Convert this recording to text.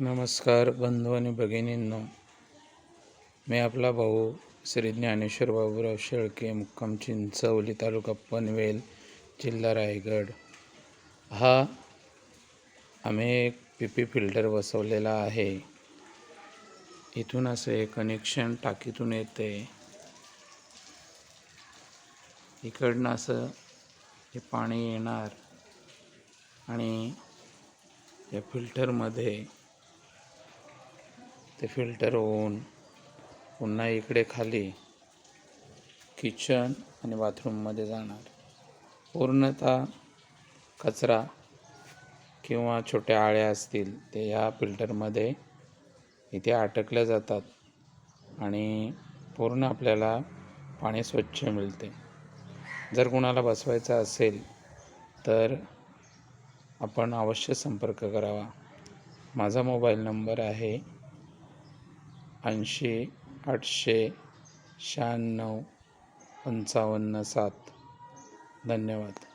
नमस्कार बंधू आणि भगिनींनो. मी आपला भाऊ श्री ज्ञानेश्वर बाबूराव शेळके मुक्काम चिंचवली तालुका पनवेल जिल्हा रायगड. हा आम्ही एक पी पी फिल्टर बसवलेला आहे. इथून असं हे कनेक्शन टाकीतून येते. इकडनं असं हे पाणी येणार आणि या फिल्टरमध्ये ते फिल्टर होऊन पुन्हा इकडे खाली किचन आणि बाथरूममध्ये जाणार. पूर्णतः कचरा किंवा छोट्या आळ्या असतील ते ह्या फिल्टरमध्ये इथे अटकल्या जातात आणि पूर्ण आपल्याला पाणी स्वच्छ मिळते. जर कुणाला बसवायचं असेल तर आपण अवश्य संपर्क करावा. माझा मोबाईल नंबर आहे ऐंशी आठशे शहाण्णव पंचावन्न सात. धन्यवाद.